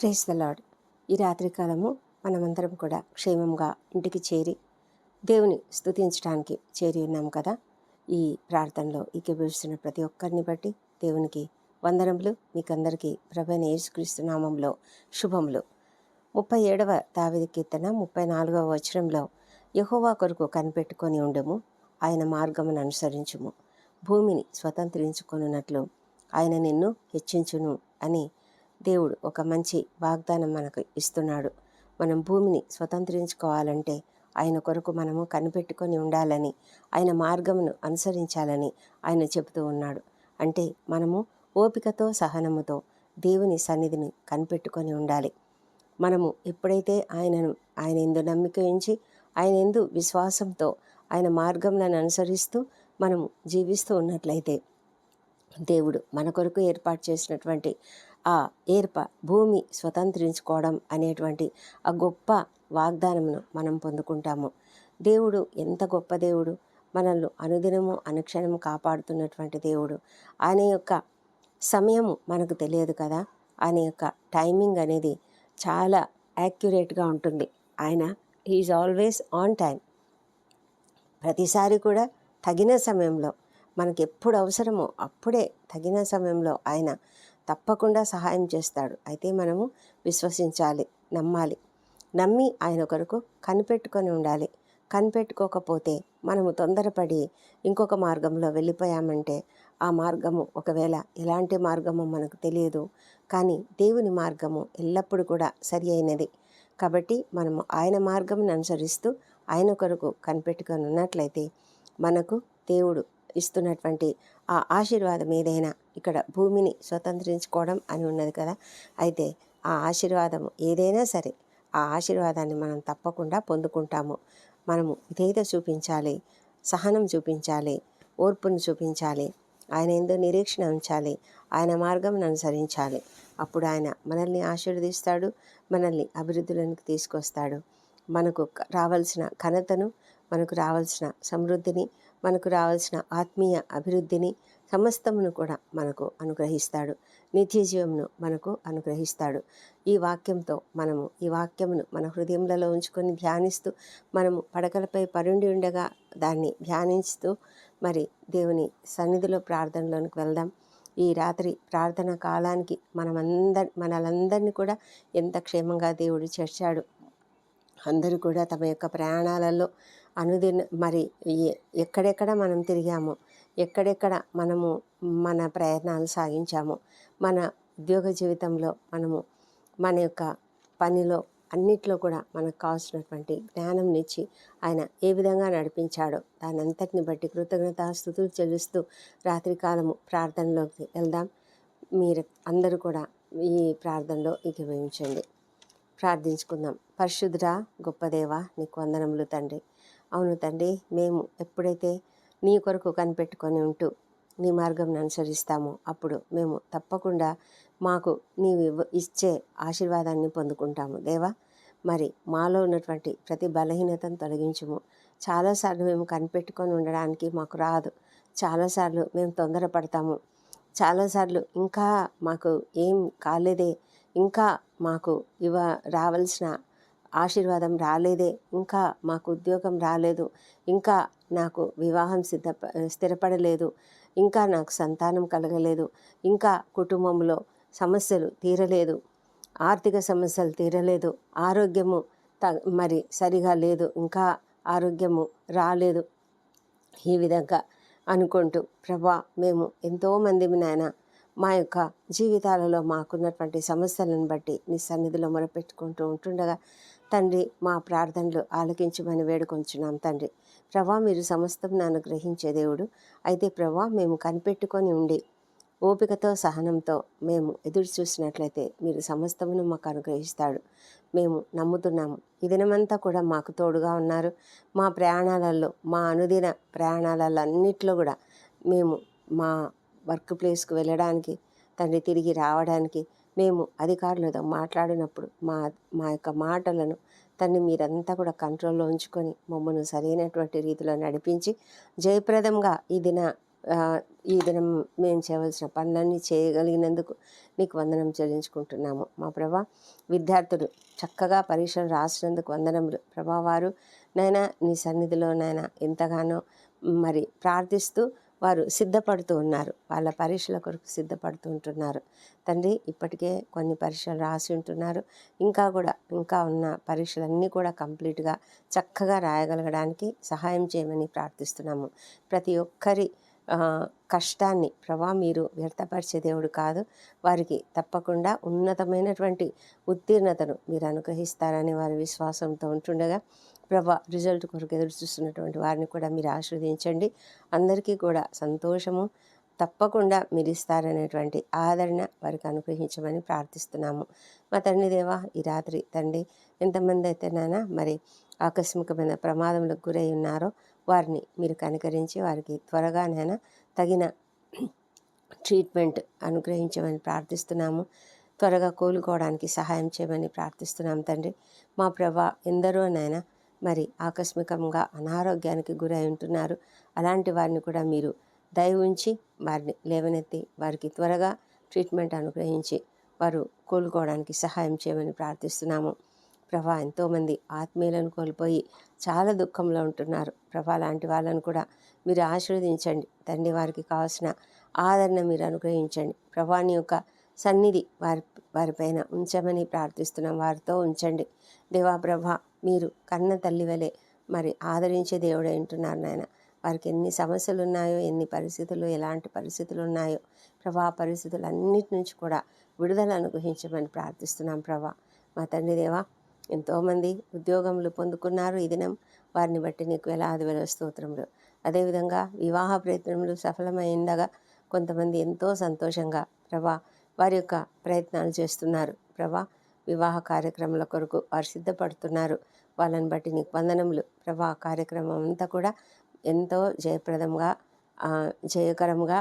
Praise the lord ఈ రాత్రికాలము మనమందరం కూడా క్షేమంగా ఇంటికి చేరి దేవుని స్థుతించడానికి చేరి ఉన్నాం కదా. ఈ ప్రార్థనలో ఈకబిస్తున్న ప్రతి ఒక్కరిని బట్టి దేవునికి వందనములు. మీకందరికీ ప్రభైన యేసుక్రీస్తు నామంలో శుభములు. ముప్పై ఏడవ దావిది కీర్తన ముప్పై నాలుగవ వచనంలో యహోవా కొరకు కనిపెట్టుకొని ఉండము. ఆయన మార్గమును అనుసరించుము. భూమిని స్వతంత్రించుకొనున్నట్లు ఆయన నిన్ను హెచ్చించును అని దేవుడు ఒక మంచి వాగ్దానం మనకు ఇస్తున్నాడు. మనం భూమిని స్వతంత్రించుకోవాలంటే ఆయన కొరకు మనము కనిపెట్టుకొని ఉండాలని ఆయన మార్గమును అనుసరించాలని ఆయన చెబుతూ ఉన్నాడు. అంటే మనము ఓపికతో సహనముతో దేవుని సన్నిధిని కనిపెట్టుకొని ఉండాలి. మనము ఎప్పుడైతే ఆయనను ఆయన ఎందు నమ్మిక ఉంచి ఆయన ఎందు విశ్వాసంతో ఆయన మార్గములను అనుసరిస్తూ మనము జీవిస్తూ ఉన్నట్లయితే దేవుడు మన కొరకు ఏర్పాటు చేసినటువంటి ఆ ఏర్ప భూమి స్వతంత్రించుకోవడం అనేటువంటి ఆ గొప్ప వాగ్దానమును మనం పొందుకుంటాము. దేవుడు ఎంత గొప్ప దేవుడు? మనల్ని అనుదినము అనుక్షణము కాపాడుతున్నటువంటి దేవుడు. ఆయన యొక్క సమయము మనకు తెలియదు కదా? ఆయన యొక్క టైమింగ్ అనేది చాలా యాక్యురేట్గా ఉంటుంది. ఆయన ఈజ్ ఆల్వేస్ ఆన్ టైం ప్రతిసారి కూడా తగిన సమయంలో మనకి ఎప్పుడు అవసరమో అప్పుడే తగిన సమయంలో ఆయన తప్పకుండా సహాయం చేస్తాడు. అయితే మనము విశ్వసించాలి నమ్మాలి. నమ్మి ఆయన కొరకు కనిపెట్టుకొని ఉండాలి. కనిపెట్టుకోకపోతే మనము తొందరపడి ఇంకొక మార్గంలో వెళ్ళిపోయామంటే ఆ మార్గము ఒకవేళ ఎలాంటి మార్గము మనకు తెలియదు. కానీ దేవుని మార్గము ఎల్లప్పుడూ కూడా సరి అయినది. కాబట్టి మనము ఆయన మార్గంను అనుసరిస్తూ ఆయన కొరకు కనిపెట్టుకొని ఉన్నట్లయితే మనకు దేవుడు ఇస్తున్నటువంటి ఆ ఆశీర్వాదం ఏదైనా ఇక్కడ భూమిని స్వతంత్రించుకోవడం అని ఉన్నది కదా. అయితే ఆ ఆశీర్వాదం ఏదైనా సరే ఆ ఆశీర్వాదాన్ని మనం తప్పకుండా పొందుకుంటాము. మనము విధేయత చూపించాలి సహనం చూపించాలి ఓర్పును చూపించాలి ఆయన ఎందు నిరీక్షణ ఉంచాలి ఆయన మార్గం అనుసరించాలి. అప్పుడు ఆయన మనల్ని ఆశీర్వదిస్తాడు మనల్ని అభివృద్ధిలోనికి తీసుకొస్తాడు. మనకు రావాల్సిన ఘనతను మనకు రావాల్సిన సమృద్ధిని మనకు రావాల్సిన ఆత్మీయ అభివృద్ధిని సమస్తమును కూడా మనకు అనుగ్రహిస్తాడు. నిత్య జీవమును మనకు అనుగ్రహిస్తాడు. ఈ వాక్యంతో మనము ఈ వాక్యమును మన హృదయంలో ఉంచుకొని ధ్యానిస్తూ మనము పడకలపై పరుండి ఉండగా దాన్ని ధ్యానిస్తూ మరి దేవుని సన్నిధిలో ప్రార్థనలోనికి వెళ్దాం. ఈ రాత్రి ప్రార్థన కాలానికి మనమందరి మనలందరినీ కూడా ఎంత క్షేమంగా దేవుడు చేర్చాడు. అందరూ కూడా తమ యొక్క ప్రయాణాలలో అనుదిన మరి ఎక్కడెక్కడ మనం తిరిగాము ఎక్కడెక్కడ మనము మన ప్రయత్నాలు సాగించాము మన ఉద్యోగ జీవితంలో మనము మన యొక్క పనిలో అన్నిట్లో కూడా మనకు కావాల్సినటువంటి జ్ఞానం ఇచ్చి ఆయన ఏ విధంగా నడిపించాడో దాని అంతటిని బట్టి కృతజ్ఞత స్థుతులు చెల్లిస్తూ రాత్రికాలము ప్రార్థనలోకి వెళ్దాం. మీరు అందరూ కూడా ఈ ప్రార్థనలో ఏకీభవించండి. ప్రార్థించుకుందాం. పరిశుద్ధుడా గొప్ప దేవా నీకు వందనములు తండ్రి. అవును తండ్రి మేము ఎప్పుడైతే నీ కొరకు కనిపెట్టుకొని ఉంటూ నీ మార్గం అనుసరిస్తామో అప్పుడు మేము తప్పకుండా మాకు నీవు ఇచ్చే ఆశీర్వాదాన్ని పొందుకుంటాము దేవా. మరి మాలో ఉన్నటువంటి ప్రతి బలహీనతను తొలగించము. చాలాసార్లు మేము కనిపెట్టుకొని ఉండడానికి మాకు రాదు. చాలాసార్లు మేము తొందరపడతాము. చాలాసార్లు ఇంకా మాకు ఏం కాలేదే. ఇంకా మాకు ఇవ రావాల్సిన ఆశీర్వాదం రాలేదే ఇంకా మాకు ఉద్యోగం రాలేదు ఇంకా నాకు వివాహం సిద్ధ స్థిరపడలేదు ఇంకా నాకు సంతానం కలగలేదు ఇంకా కుటుంబంలో సమస్యలు తీరలేదు ఆర్థిక సమస్యలు తీరలేదు ఆరోగ్యము త మరి సరిగా లేదు ఇంకా ఆరోగ్యము రాలేదు ఈ విధంగా అనుకుంటూ ప్రభా మేము ఎంతోమంది నాయన మా యొక్క జీవితాలలో మాకున్నటువంటి సమస్యలను బట్టి నీ సన్నిధిలో మొరపెట్టుకుంటూ ఉంటుండగా తండ్రి మా ప్రార్థనలు ఆలకించమని వేడుకొంచున్నాం తండ్రి. ప్రభా మీరు సమస్తం అనుగ్రహించే దేవుడు. అయితే ప్రభా మేము కనిపెట్టుకొని ఉండి ఓపికతో సహనంతో మేము ఎదురు చూసినట్లయితే మీరు సమస్తమును మాకు అనుగ్రహిస్తాడు. మేము నమ్ముతున్నాము. ఈ దినమంతా కూడా మాకు తోడుగా ఉన్నారు. మా ప్రయాణాలలో మా అనుదిన ప్రయాణాలలో అన్నిట్లో కూడా మేము మా వర్క్ ప్లేస్కు వెళ్ళడానికి తండ్రి తిరిగి రావడానికి మేము అధికారులతో మాట్లాడినప్పుడు మా మా యొక్క మాటలను తన్ని మీరంతా కూడా కంట్రోల్లో ఉంచుకొని మమ్మల్ని సరైనటువంటి రీతిలో నడిపించి జయప్రదంగా ఈ దిన ఈ దినం మేము చేయవలసిన పనులన్నీ చేయగలిగినందుకు మీకు వందనం చెల్లించుకుంటున్నాము. మా ప్రభా విద్యార్థులు చక్కగా పరీక్షలు రాసినందుకు వందనములు. ప్రభా వారు నైనా నీ సన్నిధిలో నైనా ఎంతగానో మరి ప్రార్థిస్తూ వారు సిద్ధపడుతూ ఉన్నారు. వాళ్ళ పరీక్షల కొరకు సిద్ధపడుతూ ఉంటున్నారు. తండ్రి ఇప్పటికే కొన్ని పరీక్షలు రాసి ఉంటున్నారు. ఇంకా కూడా ఇంకా ఉన్న పరీక్షలన్నీ కూడా కంప్లీట్గా చక్కగా రాయగలగడానికి సహాయం చేయమని ప్రార్థిస్తున్నాము. ప్రతి ఒక్కరి కష్టాన్ని ప్రభా మీరు వ్యర్థపరిచే దేవుడు కాదు. వారికి తప్పకుండా ఉన్నతమైనటువంటి ఉత్తీర్ణతను మీరు అనుగ్రహిస్తారని వారి విశ్వాసంతో ఉంటుండగా ప్రభా రిజల్ట్ కొరకు ఎదురు చూస్తున్నటువంటి వారిని కూడా మీరు ఆశీర్వదించండి. అందరికీ కూడా సంతోషము. తప్పకుండా మీరు ఇస్తారనేటువంటి ఆదరణ వారికి అనుగ్రహించమని ప్రార్థిస్తున్నాము. మా తండ్రి దేవా ఈ రాత్రి తండ్రి ఎంతమంది అయితే నాన్న మరి ఆకస్మికమైన ప్రమాదంలకు గురై ఉన్నారో వారిని మీరు కనికరించి వారికి త్వరగా నైనా తగిన ట్రీట్మెంట్ అనుగ్రహించమని ప్రార్థిస్తున్నాము. త్వరగా కోలుకోవడానికి సహాయం చేయమని ప్రార్థిస్తున్నాం తండ్రి. మా ప్రభా ఎందరో నాయన మరి ఆకస్మికంగా అనారోగ్యానికి గురై ఉంటున్నారు. అలాంటి వారిని కూడా మీరు దయ ఉంచి వారిని లేవనెత్తి వారికి త్వరగా ట్రీట్మెంట్ అనుగ్రహించి వారు కోలుకోవడానికి సహాయం చేయమని ప్రార్థిస్తున్నాము. ప్రభా ఎంతోమంది ఆత్మీయులను కోల్పోయి చాలా దుఃఖంలో ఉంటున్నారు. ప్రభా లాంటి వాళ్ళను కూడా మీరు ఆశీర్వదించండి. తండ్రి వారికి కావాల్సిన ఆదరణ మీరు అనుగ్రహించండి. ప్రభాని యొక్క సన్నిధి వారి వారిపైన ఉంచమని ప్రార్థిస్తున్నాం. వారితో ఉంచండి. దేవా ప్రభా మీరు కన్న తల్లి వలె మరి ఆదరించే దేవుడు అంటున్నారు నాయన. వారికి ఎన్ని సమస్యలు ఉన్నాయో ఎన్ని పరిస్థితులు ఎలాంటి పరిస్థితులు ఉన్నాయో ప్రభా పరిస్థితులు అన్నిటి నుంచి కూడా విడుదల అనుగ్రహించమని ప్రార్థిస్తున్నాం ప్రభా. మా తండ్రి దేవా ఎంతోమంది ఉద్యోగములు పొందుకున్నారు ఈ దినం. వారిని బట్టి నీకు వేలాది వేల స్తోత్రములు. అదేవిధంగా వివాహ ప్రయత్నములు సఫలమైండగా కొంతమంది ఎంతో సంతోషంగా ప్రభా వారి యొక్క ప్రయత్నాలు చేస్తున్నారు. ప్రభా వివాహ కార్యక్రమాల కొరకు వారు సిద్ధపడుతున్నారు. వాళ్ళని బట్టి నీకు వందనములు. ప్రభా కార్యక్రమం అంతా కూడా ఎంతో జయప్రదంగా జయకరంగా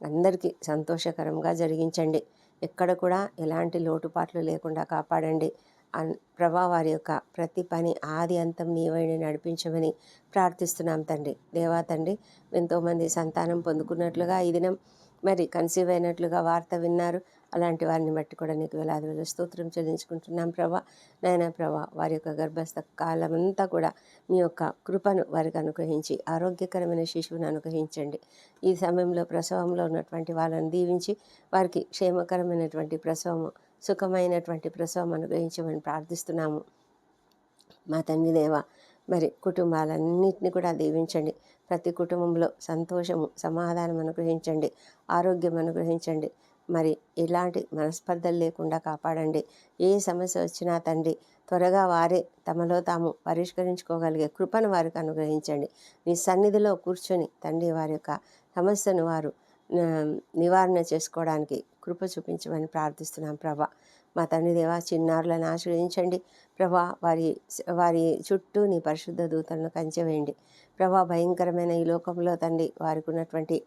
అందరికీ సంతోషకరంగా జరిగించండి. ఎక్కడ కూడా ఎలాంటి లోటుపాట్లు లేకుండా కాపాడండి. అన్ ప్రభా వారి యొక్క ప్రతి పని ఆది అంతం నీవైన నడిపించమని ప్రార్థిస్తున్నాం తండ్రి. దేవా తండ్రి ఎంతోమంది సంతానం పొందుకున్నట్లుగా ఈ దినం మరి కన్సీవ్ అయినట్లుగా వార్త విన్నారు. అలాంటి వారిని బట్టి కూడా నీకు వేలాది వేల స్తోత్రం చెల్లించుకుంటున్నాం ప్రభా. నాయనా ప్రభా వారి యొక్క గర్భస్థ కాలం అంతా కూడా మీ యొక్క కృపను వారికి అనుగ్రహించి ఆరోగ్యకరమైన శిశువును అనుగ్రహించండి. ఈ సమయంలో ప్రసవంలో ఉన్నటువంటి వాళ్ళని దీవించి వారికి క్షేమకరమైనటువంటి ప్రసవము సుఖమైనటువంటి ప్రసవం అనుగ్రహించమని ప్రార్థిస్తున్నాము. మా తండ్రి దేవ మరి కుటుంబాలన్నింటినీ కూడా దీవించండి. ప్రతి కుటుంబంలో సంతోషము సమాధానం అనుగ్రహించండి. ఆరోగ్యం అనుగ్రహించండి. మరి ఎలాంటి మనస్పర్ధలు లేకుండా కాపాడండి. ఏ సమస్య వచ్చినా తండ్రి త్వరగా వారే తమలో తాము పరిష్కరించుకోగలిగే కృపను వారికి అనుగ్రహించండి. నీ సన్నిధిలో కూర్చొని తండ్రి వారి యొక్క సమస్యను వారు నివారణ చేసుకోవడానికి కృప చూపించమని ప్రార్థిస్తున్నాం ప్రభా. మా తండ్రి దేవా చిన్నారులను ఆశ్రయించండి. ప్రభా వారి వారి చుట్టూ నీ పరిశుద్ధ దూతలను కంచెవేయండి. ప్రభా భయంకరమైన ఈ లోకంలో తండ్రి వారికి ఉన్నటువంటి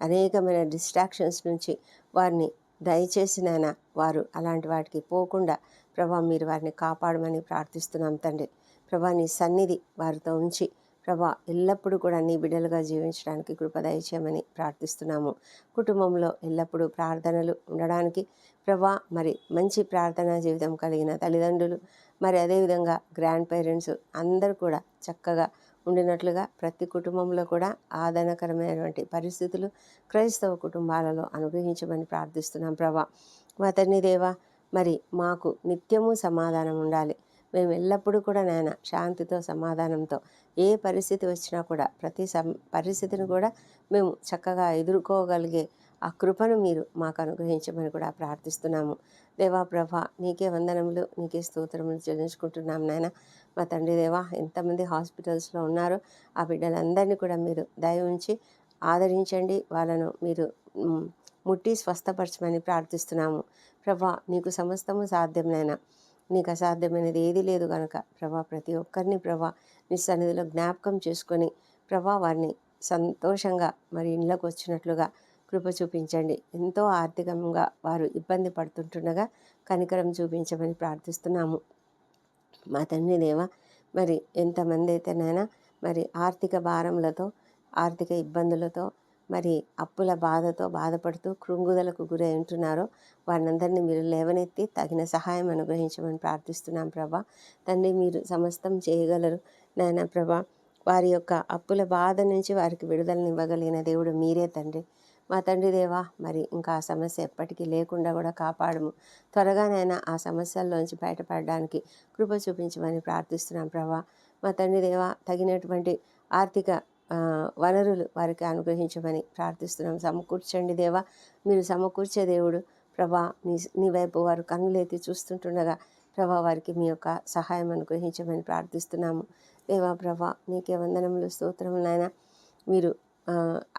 అనేకమైన డిస్ట్రాక్షన్స్ నుంచి వారిని దయచేసి నాయన వారు అలాంటి వాటికి పోకుండా ప్రభా మీరు వారిని కాపాడమని ప్రార్థిస్తున్నాం తండ్రి. ప్రభా నీ సన్నిధి వారితో ఉంచి ప్రభా ఎల్లప్పుడూ కూడా నీ బిడ్డలుగా జీవించడానికి కృప దయచేయమని ప్రార్థిస్తున్నాము. కుటుంబంలో ఎల్లప్పుడూ ప్రార్థనలు ఉండడానికి ప్రభా మరి మంచి ప్రార్థనా జీవితం కలిగిన తల్లిదండ్రులు మరి అదేవిధంగా గ్రాండ్ పేరెంట్స్ అందరూ కూడా చక్కగా ఉండినట్లుగా ప్రతి కుటుంబంలో కూడా ఆదరణకరమైనటువంటి పరిస్థితులు క్రైస్తవ కుటుంబాలలో అనుగ్రహించమని ప్రార్థిస్తున్నాం ప్రభా. మా తండ్రి దేవా మరి మాకు నిత్యము సమాధానం ఉండాలి. మేము ఎల్లప్పుడూ కూడా నాయన శాంతితో సమాధానంతో ఏ పరిస్థితి వచ్చినా కూడా ప్రతి సం పరిస్థితిని కూడా మేము చక్కగా ఎదుర్కోగలిగే ఆ కృపను మీరు మాకు అనుగ్రహించమని కూడా ప్రార్థిస్తున్నాము. దేవా ప్రభా నీకే వందనములు నీకే స్తోత్రములు చెల్లించుకుంటున్నాం నాయన. మా తండ్రి దేవా ఎంతమంది హాస్పిటల్స్లో ఉన్నారో ఆ బిడ్డలందరినీ కూడా మీరు దయ ఉంచి ఆదరించండి. వాళ్ళను మీరు ముట్టి స్వస్థపరచమని ప్రార్థిస్తున్నాము. ప్రభా నీకు సమస్తము సాధ్యం నీకు అసాధ్యమైనది ఏది లేదు కనుక ప్రభా ప్రతి ఒక్కరిని ప్రభా నీ సన్నిధిలో జ్ఞాపకం చేసుకొని ప్రభా వారిని సంతోషంగా మరి ఇళ్ళకు వచ్చినట్లుగా కృప చూపించండి. ఎంతో ఆర్థికంగా వారు ఇబ్బంది పడుతుంటుండగా కనికరం చూపించమని ప్రార్థిస్తున్నాము. మా తండ్రి దేవ మరి ఎంతమంది అయితేనైనా మరి ఆర్థిక భారములతో ఆర్థిక ఇబ్బందులతో మరి అప్పుల బాధతో బాధపడుతూ కృంగుదలకు గురై ఉంటున్నారో వారినందరినీ మీరు లేవనెత్తి తగిన సహాయం అనుగ్రహించమని ప్రార్థిస్తున్నాం ప్రభా. తండ్రి మీరు సమస్తం చేయగలరు. నాయన ప్రభా వారి యొక్క అప్పుల బాధ నుంచి వారికి విడుదలని ఇవ్వగలిగిన దేవుడు మీరే తండ్రి. మా తండ్రి దేవా మరి ఇంకా ఆ సమస్య ఎప్పటికీ లేకుండా కూడా కాపాడము. త్వరగానైనా ఆ సమస్యల్లోంచి బయటపడడానికి కృప చూపించమని ప్రార్థిస్తున్నాం ప్రభా. మా తండ్రి దేవా తగినటువంటి ఆర్థిక వనరులు వారికి అనుగ్రహించమని ప్రార్థిస్తున్నాం. సమకూర్చండి దేవా మీరు సమకూర్చే దేవుడు ప్రభా. నీ నీ వైపు వారు కన్నులెత్తి చూస్తుంటుండగా ప్రభా వారికి మీ యొక్క సహాయం అనుగ్రహించమని ప్రార్థిస్తున్నాము. దేవా ప్రభా నీకే వందనములు స్తోత్రములైనా మీరు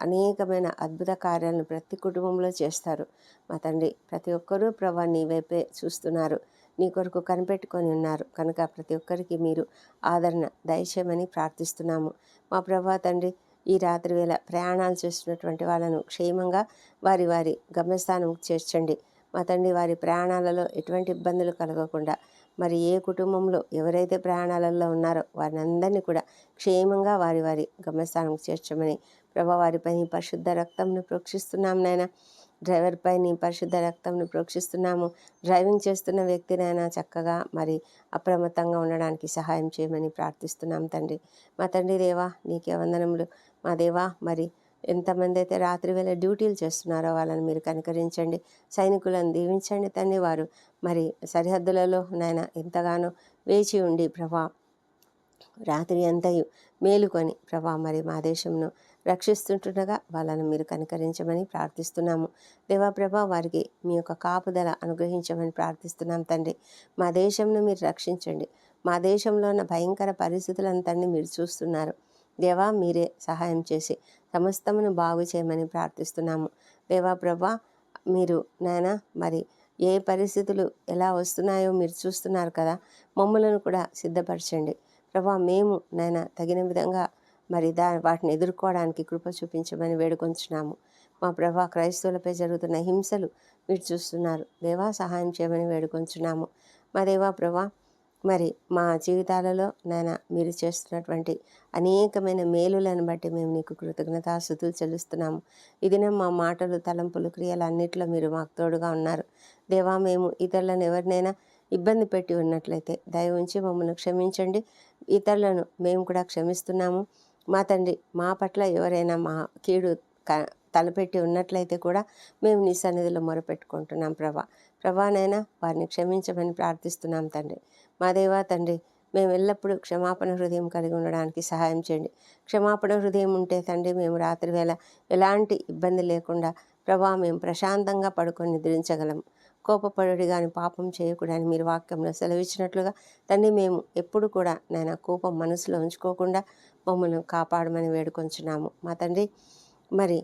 అనేకమైన అద్భుత కార్యాలను ప్రతి కుటుంబంలో చేస్తారు. మా తండ్రి ప్రతి ఒక్కరూ ప్రభా నీ వైపే చూస్తున్నారు. నీ కొరకు కనిపెట్టుకొని ఉన్నారు. కనుక ప్రతి ఒక్కరికి మీరు ఆదరణ దయచేయమని ప్రార్థిస్తున్నాము. మా ప్రభా తండ్రి ఈ రాత్రి వేళ ప్రయాణాలు చేస్తున్నటువంటి వాళ్ళను క్షేమంగా వారి వారి గమ్యస్థానం చేర్చండి. మా తండ్రి వారి ప్రయాణాలలో ఎటువంటి ఇబ్బందులు కలగకుండా మరి ఏ కుటుంబంలో ఎవరైతే ప్రయాణాలలో ఉన్నారో వారిని అందరినీ కూడా క్షేమంగా వారి వారి గమ్యస్థానం చేర్చమని ప్రభా వారిపై నీ పరిశుద్ధ రక్తంను ప్రోక్షిస్తున్నాం నాయన. డ్రైవర్పై నీ పరిశుద్ధ రక్తంను ప్రోక్షిస్తున్నాము. డ్రైవింగ్ చేస్తున్న వ్యక్తినైనా చక్కగా మరి అప్రమత్తంగా ఉండడానికి సహాయం చేయమని ప్రార్థిస్తున్నాం తండ్రి. మా తండ్రి దేవా నీకే వందనములు. మా దేవా మరి ఎంతమంది అయితే రాత్రి వేళ డ్యూటీలు చేస్తున్నారో వాళ్ళని మీరు కనికరించండి. సైనికులను దీవించండి తండ్రి వారు మరి సరిహద్దులలో నాయన ఎంతగానో వేచి ఉండి ప్రభా రాత్రి అంతయు మేలుకొని ప్రభా మరి మా దేశంను రక్షిస్తుంటుండగా వాళ్ళను మీరు కనికరించమని ప్రార్థిస్తున్నాము. దేవాప్రభా వారికి మీ యొక్క కాపుదల అనుగ్రహించమని ప్రార్థిస్తున్నాం తండ్రి. మా దేశంను మీరు రక్షించండి. మా దేశంలో ఉన్న భయంకర పరిస్థితులను తండ్రి మీరు చూస్తున్నారు. దేవా మీరే సహాయం చేసి సమస్తమును బాగు చేయమని ప్రార్థిస్తున్నాము. దేవా ప్రభా మీరు నాయన మరి ఏ పరిస్థితులు ఎలా వస్తున్నాయో మీరు చూస్తున్నారు కదా మమ్మలను కూడా సిద్ధపరచండి. ప్రభా మేము నాయన తగిన విధంగా మరి దా వాటిని ఎదుర్కోవడానికి కృప చూపించమని వేడుకొంచున్నాము. మా ప్రభా క్రైస్తవులపై జరుగుతున్న హింసలు మీరు చూస్తున్నారు. దేవా సహాయం చేయమని వేడుకొంచున్నాము. మా దేవా ప్రభా మరి మా జీవితాలలో నాయన మీరు చేస్తున్నటువంటి అనేకమైన మేలులను బట్టి మేము నీకు కృతజ్ఞతాస్థుతులు చెల్లిస్తున్నాము. ఇదినే మా మాటలు తలంపులు క్రియలు అన్నిట్లో మీరు మాకు తోడుగా ఉన్నారు. దేవా మేము ఇతరులను ఎవరినైనా ఇబ్బంది పెట్టి ఉన్నట్లయితే దయ ఉంచి మమ్మల్ని క్షమించండి. ఇతరులను మేము కూడా క్షమిస్తున్నాము. మా తండ్రి మా పట్ల ఎవరైనా మా కీడు క తలపెట్టి ఉన్నట్లయితే కూడా మేము నీ సన్నిధిలో మొరపెట్టుకుంటున్నాం ప్రభా. ప్రభానైనా వారిని క్షమించమని ప్రార్థిస్తున్నాం తండ్రి. మా దేవా తండ్రి మేము ఎల్లప్పుడూ క్షమాపణ హృదయం కలిగి ఉండడానికి సహాయం చేయండి. క్షమాపణ హృదయం ఉంటే తండ్రి మేము రాత్రి వేళ ఎలాంటి ఇబ్బంది లేకుండా ప్రభా మేము ప్రశాంతంగా పడుకొని నిద్రించగలం. కోపపడుడి కానీ పాపం చేయకూడని మీరు వాక్యంలో సెలవిచ్చినట్లుగా తండ్రి మేము ఎప్పుడు కూడా నాయన కోపం మనసులో ఉంచుకోకుండా మమ్మల్ని కాపాడమని వేడుకొంచున్నాము. మా తండ్రి మరి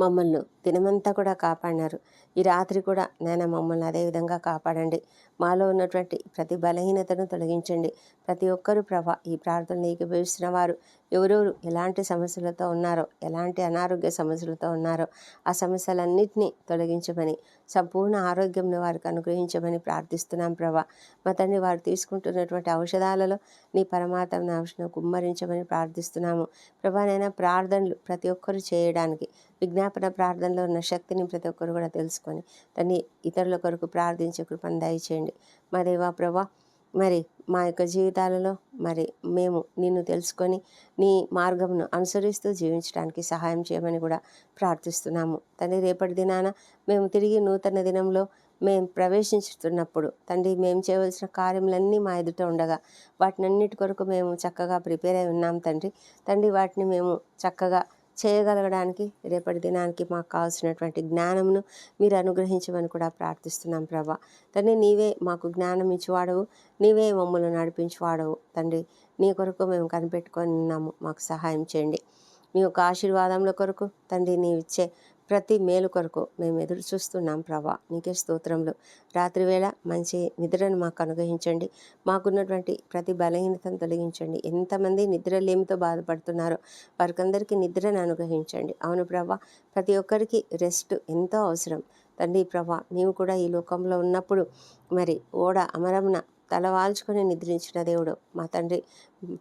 మమ్మల్ని దినమంతా కూడా కాపాడినారు. ఈ రాత్రి కూడా నాయన మమ్మల్ని అదే విధంగా కాపాడండి. మాలో ఉన్నటువంటి ప్రతి బలహీనతను తొలగించండి. ప్రతి ఒక్కరూ ప్రభా ఈ ప్రార్థనలు ఏకీభవిస్తున్న వారు ఎవరెవరు ఎలాంటి సమస్యలతో ఉన్నారో ఎలాంటి అనారోగ్య సమస్యలతో ఉన్నారో ఆ సమస్యలన్నింటినీ తొలగించమని సంపూర్ణ ఆరోగ్యంను వారికి అనుగ్రహించమని ప్రార్థిస్తున్నాం ప్రభా. మా తండ్రి వారు తీసుకుంటున్నటువంటి ఔషధాలలో నీ పరమాత్మ ఔషధం కుమ్మరించమని ప్రార్థిస్తున్నాము. ప్రభానైనా ప్రార్థనలు ప్రతి ఒక్కరు చేయడానికి విజ్ఞాపన ప్రార్థన ప్రార్థనలో ఉన్న శక్తిని ప్రతి ఒక్కరు కూడా తెలుసుకొని దాన్ని ఇతరుల కొరకు ప్రార్థించే కృపను దయచేయండి. మా దేవా ప్రభా మరి మా యొక్క జీవితాలలో మరి మేము నిన్ను తెలుసుకొని నీ మార్గమును అనుసరిస్తూ జీవించడానికి సహాయం చేయమని కూడా ప్రార్థిస్తున్నాము. తండ్రి రేపటి దినాన మేము తిరిగి నూతన దినంలో మేము ప్రవేశించుతున్నప్పుడు తండ్రి మేము చేయవలసిన కార్యములన్నీ మా ఎదుట ఉండగా వాటినన్నిటి కొరకు మేము చక్కగా ప్రిపేర్ అయి ఉన్నాం తండ్రి. తండ్రి వాటిని మేము చక్కగా చేయగలగడానికి రేపటి దినానికి మాకు కావాల్సినటువంటి జ్ఞానమును మీరు అనుగ్రహించమని కూడా ప్రార్థిస్తున్నాం ప్రభా. తండ్రి నీవే మాకు జ్ఞానం ఇచ్చివాడవు నీవే మమ్మల్ని నడిపించేవాడవు. తండ్రి నీ కొరకు మేము కనిపెట్టుకొని ఉన్నాము మాకు సహాయం చేయండి. నీ యొక్క ఆశీర్వాదముల కొరకు తండ్రి నీవిచ్చే ఇచ్చే ప్రతి మేలు కొరకు మేము ఎదురు చూస్తున్నాం ప్రభా. నీకే స్తోత్రంలో రాత్రివేళ మంచి నిద్రను మాకు అనుగ్రహించండి. మాకున్నటువంటి ప్రతి బలహీనతను తొలగించండి. ఎంతమంది నిద్రలేమితో బాధపడుతున్నారో వారికందరికీ నిద్రను అనుగ్రహించండి. అవును ప్రభా ప్రతి ఒక్కరికి రెస్ట్ ఎంతో అవసరం. తండ్రి ప్రభా నీవు కూడా ఈ లోకంలో ఉన్నప్పుడు మరి ఓడ అమరమున తలవాల్చుకొని నిద్రించిన దేవుడు. మా తండ్రి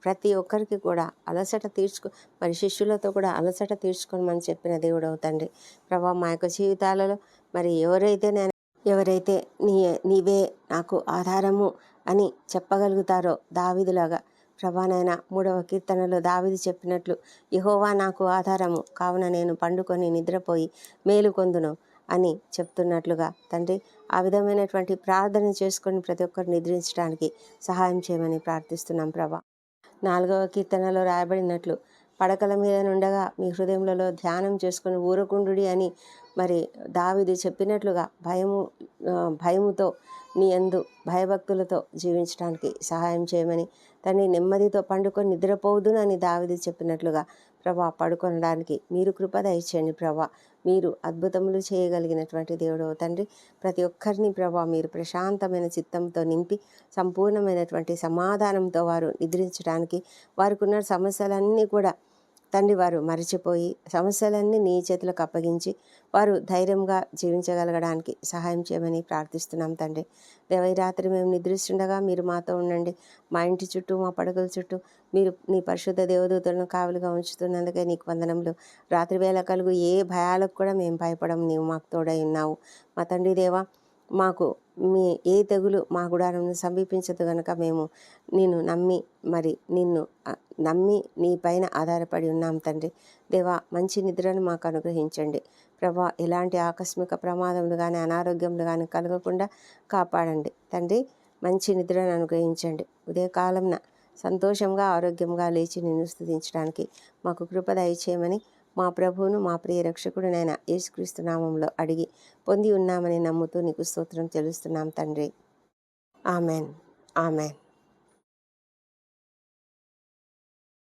ప్రతి ఒక్కరికి కూడా అలసట తీర్చుకో మరి శిష్యులతో కూడా అలసట తీర్చుకోమని చెప్పిన దేవుడు తండ్రి. ప్రభా మా యొక్క జీవితాలలో మరి ఎవరైతే నేను ఎవరైతే నీ నీవే నాకు ఆధారము అని చెప్పగలుగుతారో దావిదిలాగా ప్రభానైనా మూడవ కీర్తనలో దావిది చెప్పినట్లు యహోవా నాకు ఆధారము. కావున నేను పండుకొని నిద్రపోయి మేలుకొందును అని చెప్తున్నట్లుగా తండ్రి ఆ విధమైనటువంటి ప్రార్థన చేసుకొని ప్రతి ఒక్కరు నిద్రించడానికి సహాయం చేయమని ప్రార్థిస్తున్నాం ప్రభా. నాలుగవ కీర్తనలో రాయబడినట్లు పడకల మీద నుండగా మీ హృదయంలో ధ్యానం చేసుకుని ఊరకుండుడి అని మరి దావిది చెప్పినట్లుగా భయము భయముతో నీ యందు భయభక్తులతో జీవించడానికి సహాయం చేయమని తన్ని నెమ్మదితో పండుకొని నిద్రపోదును అని దావిది చెప్పినట్లుగా ప్రభా పడుకొనడానికి మీరు కృప దయచేయండి ప్రభా. మీరు అద్భుతములు చేయగలిగినటువంటి దేవుడో తండ్రి. ప్రతి ఒక్కరిని ప్రభా మీరు ప్రశాంతమైన చిత్తంతో నింపి సంపూర్ణమైనటువంటి సమాధానంతో వారు నిద్రించడానికి వారికి ఉన్న సమస్యలన్నీ కూడా తండ్రి వారు మరచిపోయి సమస్యలన్నీ నీ చేతులకు అప్పగించి వారు ధైర్యంగా జీవించగలగడానికి సహాయం చేయమని ప్రార్థిస్తున్నాం తండ్రి. దేవై రాత్రి మేము నిద్రిస్తుండగా మీరు మాతో ఉండండి. మా ఇంటి చుట్టూ మా పడకల చుట్టూ మీరు నీ పరిశుద్ధ దేవదూతలను కావలుగా ఉంచుతున్నందుకే నీకు వందనములు. రాత్రి వేళ కలుగు ఏ భయాలకు కూడా మేము భయపడము. నీవు మాకు తోడై ఉన్నావు. మా తండ్రి దేవా మాకు మీ ఏ తెగులు మా గుడారం సమీపించదు గనక మేము నిన్ను నమ్మి మరి నిన్ను నమ్మి నీ పైన ఆధారపడి ఉన్నాం తండ్రి. దేవా మంచి నిద్రను మాకు అనుగ్రహించండి. ప్రభా ఎలాంటి ఆకస్మిక ప్రమాదములు కానీ అనారోగ్యములు కానీ కలగకుండా కాపాడండి. తండ్రి మంచి నిద్రను అనుగ్రహించండి. ఉదయకాలంన సంతోషంగా ఆరోగ్యంగా లేచి నిన్ను స్థుతించడానికి మాకు కృప దయచేయమని మా ప్రభువును మా ప్రియ రక్షకుడినైన యేసుక్రీస్తు నామంలో అడిగి పొంది ఉన్నామని నమ్ముతూ నీకు స్తోత్రం తెలుస్తున్నాం తండ్రి. ఆమెన్. ఆమెన్.